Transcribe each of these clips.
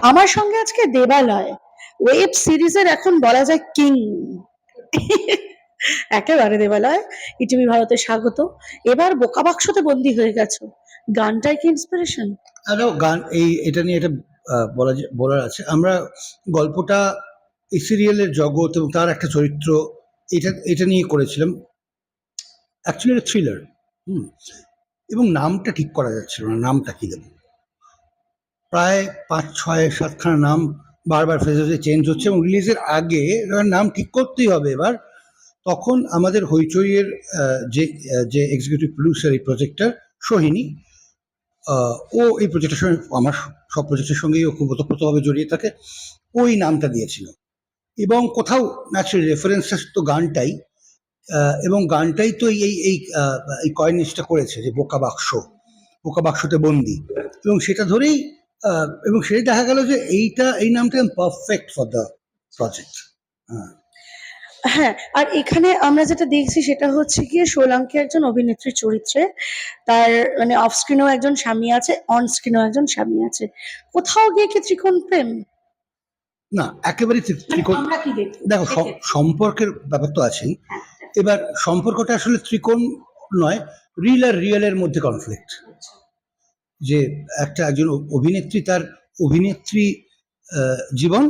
আমার সঙ্গে আজকে দেবালয়। ওয়েব সিরিজের এখন বলা যায় কিং। একেবারে দেবালয়। ইটিভি ভারতে স্বাগত। এবার বোকা বাক্সতে বন্দি হয়ে গেছো। গানটাই কি ইন্সপিরেশন আরও গান, এই, এটা নিয়ে এটা বলা বলার আছে। আমরা গল্পটা এই সিরিয়ালের জগৎ এবং তার একটা চরিত্র, এটা এটা নিয়ে করেছিলাম। অ্যাকচুয়ালি থ্রিলার হুম। এবং নামটা ঠিক করা যাচ্ছিল না। নামটা কি দেবো প্রায় পাঁচ, ছয়, সাতখানা নাম বারবার ফেজে চেঞ্জ হচ্ছে এবং রিলিজের আগে নাম ঠিক করতেই হবে এবার, তখন আমাদের হইচইয়ের যে যে এক্সিকিউটিভ প্রডিউসার এই প্রজেক্টটার সোহিনী ও এই প্রজেক্টের সঙ্গে, আমার সব প্রজেক্টের সঙ্গেই ও খুব ওতপ্রোতভাবে জড়িয়ে থাকে, ওই নামটা দিয়েছিল। এবং কোথাও ন্যাচারালি রেফারেন্সেস তো গানটাই এবং গানটাই তো এই এই এই কয়েনিসটা করেছে যে বোকা বাক্স, বোকা বাক্সতে বন্দি। এবং সেটা ধরেই এবং সেটাই দেখা গেল যে এইটা এই নামটা পারফেক্ট ফর দ্য প্রজেক্ট হ্যাঁ। হ্যাঁ আর এখানে আমরা যেটা দেখছি সেটা হচ্ছে গিয়ে সোলাঙ্কি একজন অভিনেত্রীর চরিত্রে। তার মানে অফ স্ক্রিনেও একজন স্বামী আছে অন স্ক্রিনেও একজন স্বামী আছে। কোথাও গিয়ে কি ত্রিকোণ প্রেম? না একেবারে ত্রিকোণ আমরা দেখো? সম্পর্কের ব্যাপার তো আছেই। এবার সম্পর্কটা আসলে ত্রিকোণ নয় রিল আর রিয়েলের মধ্যে কনফ্লিক্ট যে একটা একজন অভিনেত্রী তার অভিনেত্রী জীবন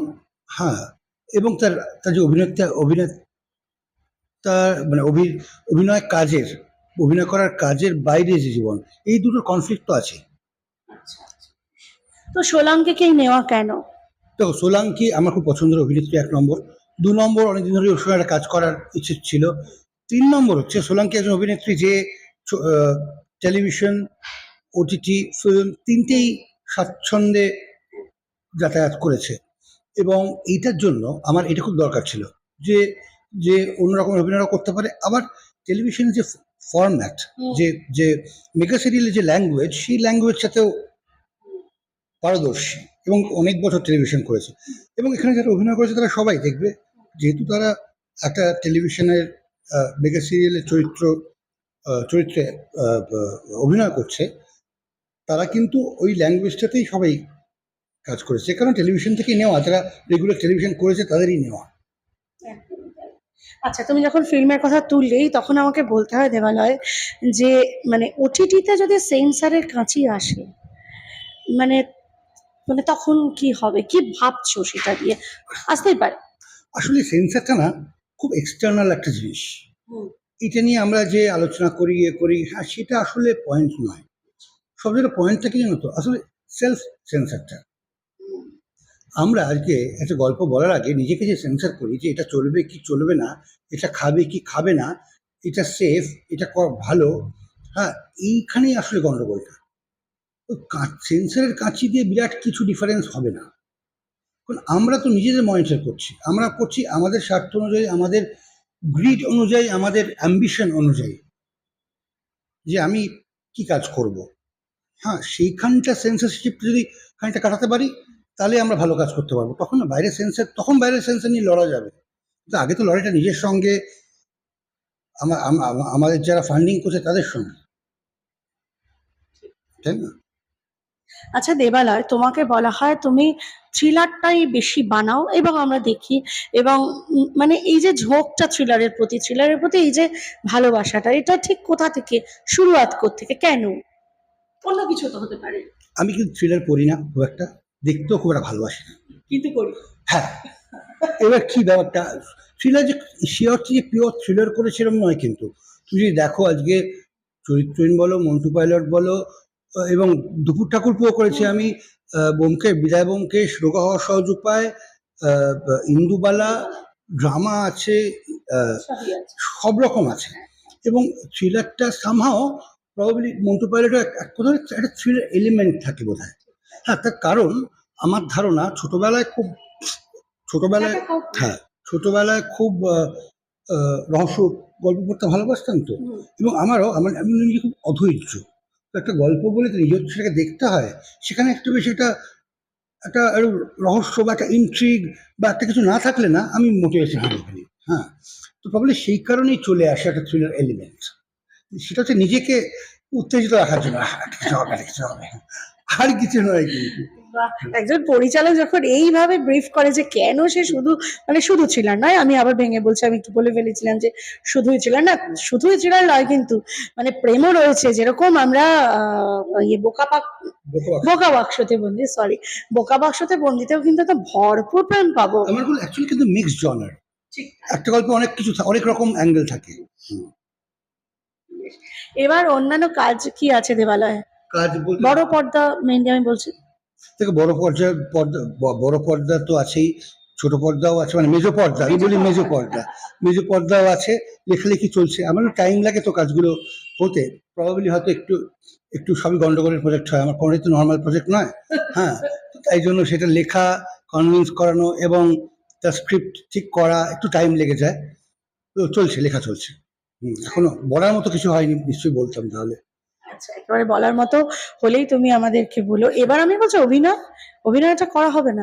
হ্যাঁ এবং তার তার যে অভিনেত্রী অভিনেত তার মানে অভি অভিনয় কাজের অভিনয় করার কাজের বাইরে যে জীবন এই দুটোর কনফ্লিক্ট তো আছে তো সোলাঙ্কিকেই নেওয়া কেন? তো সোলাঙ্কি আমার খুব পছন্দের অভিনেত্রী এক নম্বর। দু নম্বর অনেকদিন ধরে ওর সঙ্গে একটা কাজ করার ইচ্ছে ছিল। তিন নম্বর হচ্ছে সোলাঙ্কি একজন অভিনেত্রী যে টেলিভিশন ওটিটি ফিল্ম তিনটেই স্বাচ্ছন্দ্যে যাতায়াত করেছে। এবং এইটার জন্য আমার এটা খুব দরকার ছিল যে যে অন্যরকম অভিনয়রা করতে পারে। আবার টেলিভিশনের যে ফরম্যাট যে যে মেগা সিরিয়ালের যে ল্যাঙ্গুয়েজ সেই ল্যাঙ্গুয়েজ সাথেও পারদর্শী এবং অনেক বছর টেলিভিশন করেছে। এবং এখানে যারা অভিনয় করেছে তারা সবাই দেখবে যেহেতু তারা একটা টেলিভিশনের মেগা সিরিয়ালের চরিত্র চরিত্রে অভিনয় করছে তারা কিন্তু ওই ল্যাঙ্গুয়েজটাতেই সবাই কাজ করেছে। কারণ টেলিভিশন থেকে নেওয়া যারা রেগুলার টেলিভিশন করেছে তাদেরই নেওয়া। আচ্ছা তুমি যখন ফিল্মের কথা তুললেই তখন আমাকে বলতে হয় দেবালয় যে মানে ওটিটিতে যদি সেন্সারের কাছে আসে মানে মানে তখন কি হবে? কি ভাবছ সেটা দিয়ে আসতেই পারে। আসলে সেন্সারটা না খুব এক্সটার্নাল একটা জিনিস। এটা নিয়ে আমরা যে আলোচনা করি ইয়ে করি হ্যাঁ সেটা আসলে পয়েন্ট নয়। সব জায়গায় পয়েন্টটা কি জানো তো? আসলে সেলফ সেন্সারটা আমরা আজকে একটা গল্প বলার আগে নিজেকে যে সেন্সার করি যে এটা চলবে কি চলবে না, এটা খাবে কি খাবে না, এটা সেফ এটা ভালো হ্যাঁ এইখানেই আসলে গন্ডগোলটা। ওই সেন্সারের কাঁচি দিয়ে বিরাট কিছু ডিফারেন্স হবে না। কারণ আমরা তো নিজেদের মনিটর করছি। আমরা করছি আমাদের স্বার্থ অনুযায়ী, আমাদের গ্রিড অনুযায়ী, আমাদের অ্যাম্বিশন অনুযায়ী যে আমি কি কাজ করব? হ্যাঁ সেইখানটা সেন্সারশিপ যদি খানিকটা কাটাতে পারি, তাহলে আমরা ভালো কাজ করতে পারব। তখন না, বাইরের সেন্সার তখন বাইরের সেন্সার নিয়ে লড়া যাবে। কিন্তু আগে তো লড়াইটা নিজের সঙ্গে, আমা- আমা- আমা- আমাদের যারা ফান্ডিং করছে তাদের সঙ্গে। তাই না? আচ্ছা দেবালয়, তোমাকে বলা হয় তুমি থ্রিলারটাই বেশি বানাও এবং আমরা দেখি এবং মানে এই যে ঝোঁকটা থ্রিলারের প্রতি থ্রিলারের প্রতি এই যে ভালোবাসাটা, এটা ঠিক কোথা থেকে, শুরুয়াত থেকে কেন? অন্য কিছু তো হতে পারে। আমি কিন্তু থ্রিলার পড়ি না খুব একটা। দেখতেও খুব একটা ভালোবাসি না। কিন্তু করি। হ্যাঁ। এবার কি ব্যাপারটা? থ্রিলার যে সে অর্থে যে পিওর থ্রিলার করে সেরকম নয় কিন্তু। তুমি যদি দেখো আজকে চরিত্রহীন বলো মন্টু পাইলট বলো এবং দুপুর ঠাকুর পুয়ো করেছি আমি বোমকে বিদায় বোমকেশ রোগা হওয়ার সহজ উপায় ইন্দুবালা ড্রামা আছে আছে। সব রকম আছে। এবং থ্রিলারটা সামহাও প্রবাবলি মন্টু পাইলটের এক কোথাও একটা থ্রিলার এলিমেন্ট থাকে বোধ হয় হ্যাঁ তার কারণ আমার ধারণা ছোটবেলায় খুব ছোটবেলায় হ্যাঁ ছোটবেলায় খুব রহস্য গল্প পড়তে ভালোবাসতাম তো। এবং আমারও আমার আমি নিজে খুব অধৈর্য। তো একটা গল্প বলে তো নিজের সেটাকে দেখতে হয় সেখানে একটু বেশি একটা একটা রহস্য বা একটা ইন্ট্রিগ বা একটা কিছু না থাকলে না আমি মোটিভেশন হারিয়ে ফেলি। হ্যাঁ তো প্রবলি সেই কারণেই চলে আসে একটা থ্রিলার এলিমেন্ট সেটা হচ্ছে নিজেকে উত্তেজিত রাখার জন্য। কিছু হবে কিছু হবে। আর কিছু নয় কিন্তু। বাহ, একজন পরিচালক যখন এইভাবে ব্রিফ করে যে কেন সে শুধু মানে শুধু ছিলেন নয় আমি আবার ভেঙে বলছি আমি একটু বলে ফেলেছিলাম যে শুধুই ছিলেন না শুধুই ছিলেন নয় কিন্তু মানে প্রেমও রয়েছে যেরকম আমরা ইয়ে বোকা পাক বোকা বাক্সতে বন্দি সরি বোকা বাক্সতে বন্দিতেও কিন্তু একটা ভরপুর প্রেম পাবো। আমার অ্যাকচুয়ালি কিন্তু মিক্সড জনার একটা গল্পে অনেক কিছু অনেক রকম অ্যাঙ্গেল থাকে। এবার অন্যান্য কাজ কি আছে দেবালয়ে? কাজ বলতে বড় পর্দা মেনলি আমি বলছি। থেকে বড় পর্দা ব- বড় পর্দা তো আছেই ছোট পর্দাও আছে মানে মেজো পর্দা আমি বলি মেজো পর্দা। মেজো পর্দাও আছে লেখালেখি চলছে। আমারও টাইম লাগে তো কাজগুলো হতে। প্রবাবলি হয়তো একটু একটু সবই গন্ডগোলের প্রজেক্ট হয়। আমার কোনোটাই তো নর্মাল প্রজেক্ট নয়। হ্যাঁ তাই জন্য সেটা লেখা কনভিন্স করানো এবং তার স্ক্রিপ্ট ঠিক করা একটু টাইম লেগে যায়। তো চলছে লেখা চলছে। এখনও বলার মতো কিছু হয়নি নিশ্চয়ই বলতাম তাহলে। আচ্ছা একেবারে বলার মতো হলেই তুমি আমাদেরকে বলো। এবার আমি বলছি অভিনয় অভিনয়টা করা হবে না।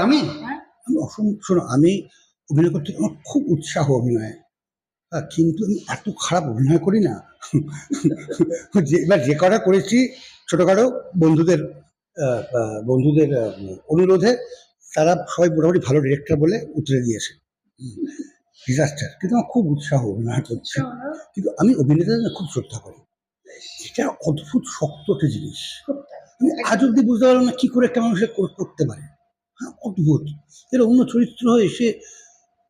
আমি? হ্যাঁ। আমি অসম- শোনো আমি অভিনয় করতে আমার খুব উৎসাহ অভিনয়ে। হ্যাঁ, কিন্তু আমি এত খারাপ অভিনয় করি না। যে এবার যে কটা করেছি ছোটোখাটো বন্ধুদের আহ, আহ, বন্ধুদের আহ, অনুরোধে তারা সবাই মোটামুটি ভালো ডিরেক্টর বলে উতরে দিয়েছে। ডিজাস্টার কিন্তু আমার খুব উৎসাহ অভিনয় করছে। কিন্তু আমি অভিনেতাদের খুব শ্রদ্ধা করি। এটা অদ্ভুত শক্ত একটা জিনিস। আমি আজ অব্দি বুঝতে পারলাম না কি করে একটা মানুষ এটা করতে পারে। হ্যাঁ অদ্ভুত। এর অন্য চরিত্র হয়ে সে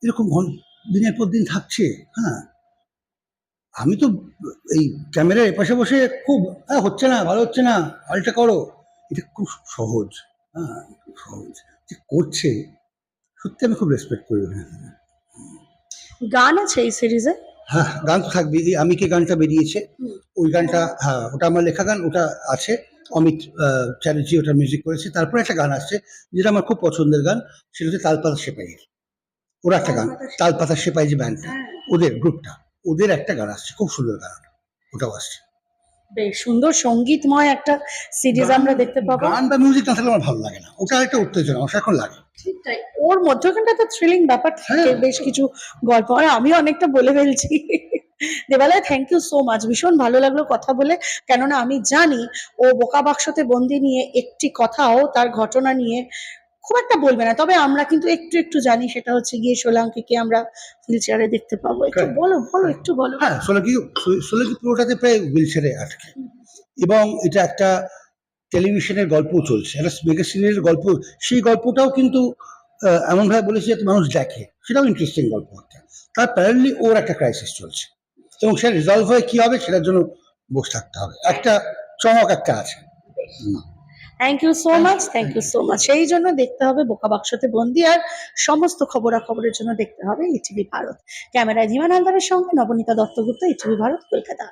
এরকম ঘন দিনের পর দিন থাকছে। হ্যাঁ। আমি তো এই ক্যামেরার এপাশে বসে খুব হ্যাঁ হচ্ছে না ভালো হচ্ছে না পাল্টা করো। এটা খুব সহজ। হ্যাঁ খুব সহজ। যে করছে সত্যি আমি খুব রেসপেক্ট করি অভিনেতাদের। গান আছে এই সিরিজে হ্যাঁ গান তো থাকবে আমি কি গানটা বেরিয়েছে। ওই গানটা হ্যাঁ ওটা আমার লেখা গান ওটা আছে। অমিত চ্যাটার্জি ওটা মিউজিক করেছে। তারপরে একটা গান আসছে যেটা আমার খুব পছন্দের গান। সেটা হচ্ছে তালপাতা সেপাইয়ের। ওরা একটা গান তালপাতা সেপাই। যে ব্যান্ডটা। ওদের গ্রুপটা ওদের একটা গান আসছে। খুব সুন্দর গান। ওটাও আসছে। বেশ সুন্দর সঙ্গীতময় একটা সিরিজ আমরা দেখতে পাবো। গান বা মিউজিক না থাকলে আমার ভালো লাগে না। ওটা একটা উত্তেজনা এখন লাগে। সেটাই। ওর মধ্যখানটা তো থ্রিলিং ব্যাপার থাকে হ্যাঁ। বেশ কিছু গল্প। আর আমি অনেকটা বলে ফেলছি। Debalay thank you so much ভীষণ ভালো লাগল কথা বলে। কেননা আমি জানি ও বোকা বাক্সতে বন্দি নিয়ে একটি কথাও তার ঘটনা নিয়ে খুব একটা বলবে না তবে আমরা কিন্তু একটু একটু জানি সেটা হচ্ছে গিয়ে সোলাঙ্কিকে আমরা হুইল চেয়ারে দেখতে পাবো। একটু বলো বলো একটু বলো। হ্যাঁ সোলাকি সোলাকি পুরোটাতে প্রায় হুইল ছেড়ে আটকে। এবং এটা একটা টেলিভিশনের গল্প চলছে একটা মেগা সিরিয়ালের গল্প সেই গল্পটাও কিন্তু এমনভাবে বলেছে যাতে মানুষ দেখে। সেটাও ইন্টারেস্টিং গল্প একটা। তার প্যারালি ওর একটা ক্রাইসিস চলছে। এবং সেটা রিজলভ হয়ে কী হবে সেটার জন্য বসে থাকতে হবে। একটা চমক একটা আছে। Thank you so much thank you so much সেই জন্য দেখতে হবে বোকা বাক্সতে বন্দি আর সমস্ত খবরাখবরের জন্য দেখতে হবে ইটিভি ভারত। ক্যামেরায় ধীমান হালদারের সঙ্গে নবনীতা দত্তগুপ্ত ইটিভি ভারত, কলকাতা।